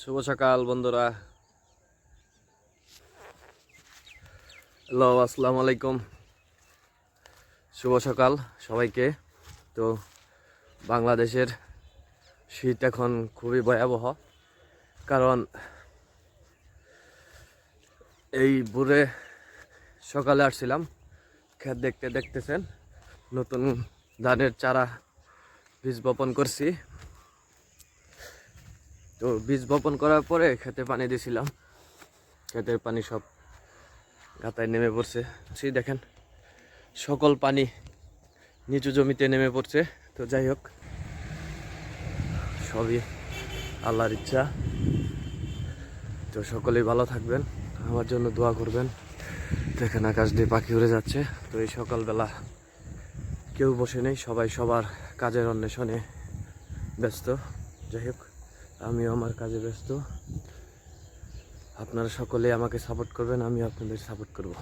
শুভ সকাল, বন্ধুরা। হ্যালো, আসসালামু আলাইকুম। শুভ সকাল সবাইকে। তো বাংলাদেশের শীত এখন খুবই ভয়াবহ, কারণ এই ভোরে সকালে আসছিলাম, ক্ষেত দেখতে দেখতেছেন, নতুন ধানের চারা বীজ বপন করছি। তো বীজ বপন করার পরে খেতে পানি দিয়েছিলাম। ক্ষেতের পানি সব গাতায় নেমে পড়ছে। সেই দেখেন, সকল পানি নিচু জমিতে নেমে পড়ছে। তো যাই হোক, সবই আল্লাহর ইচ্ছা। তো সকলেই ভালো থাকবেন, আমার জন্য দোয়া করবেন। দেখেন, আকাশ দিয়ে পাখি উড়ে যাচ্ছে। তো এই সকালবেলা কেউ বসে নেই, সবাই সবার কাজের অন্বেষণে ব্যস্ত। যাই হোক। আমিও আমার কাজে ব্যস্ত। আপনারা সকলে আমাকে সাপোর্ট করবেন আমি আপনাদের সাপোর্ট করব।